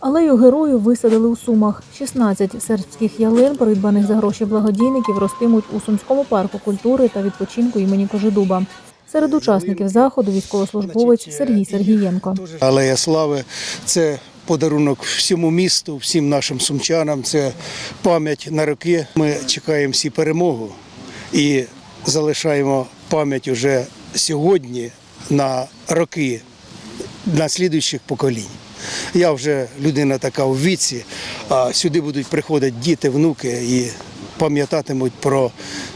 Алею героїв висадили у Сумах. 16 сербських ялин, придбаних за гроші благодійників, ростимуть у Сумському парку культури та відпочинку імені Кожедуба. Серед учасників заходу військовослужбовець Сергій Сергієнко. Алея Слави це подарунок всьому місту, всім нашим сумчанам. Це пам'ять на роки. Ми чекаємо всі перемогу і залишаємо пам'ять уже сьогодні на роки наслідуючих поколінь. Я вже людина така у віці, а сюди будуть приходити діти, внуки і пам'ятатимуть про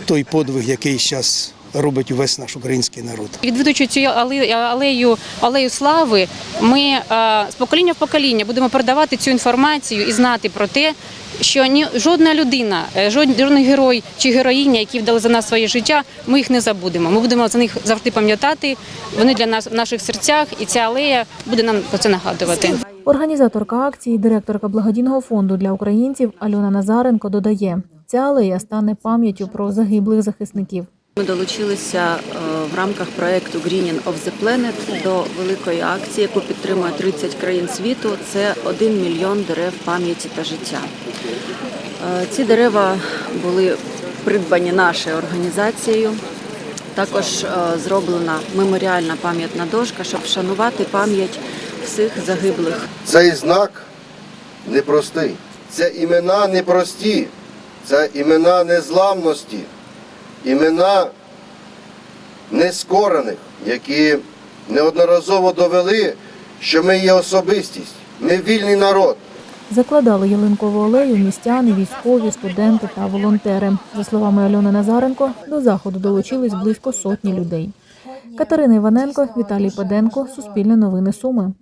той подвиг, який зараз робить увесь наш український народ. Відвідуючи цю алею, алею слави, ми з покоління в покоління будемо передавати цю інформацію і знати про те, що ні жодна людина, е, жоден жодний герой чи героїня, які вдали за нас своє життя, ми їх не забудемо. Ми будемо за них завжди пам'ятати. Вони для нас в наших серцях, і ця алея буде нам про це нагадувати. Організаторка акції, директорка благодійного фонду для українців Альона Назаренко додає, ця алея стане пам'яттю про загиблих захисників. Ми долучилися е, в рамках проекту Greening of the Planet до великої акції, яку підтримує 30 країн світу. Це 1 мільйон дерев пам'яті та життя. Е, Ці дерева були придбані нашою організацією. Також е, зроблена меморіальна пам'ятна дошка, щоб вшанувати пам'ять всіх загиблих Цей знак непростий. Це імена непрості, це імена незламності, імена нескорених, які неодноразово довели, що ми є особистість, ми вільний народ. Закладали ялинкову алею містяни, військові, студенти та волонтери. За словами Альони Назаренко, до заходу долучились близько сотні людей. Катерина Іваненко, Віталій Паденко, Суспільне новини Суми.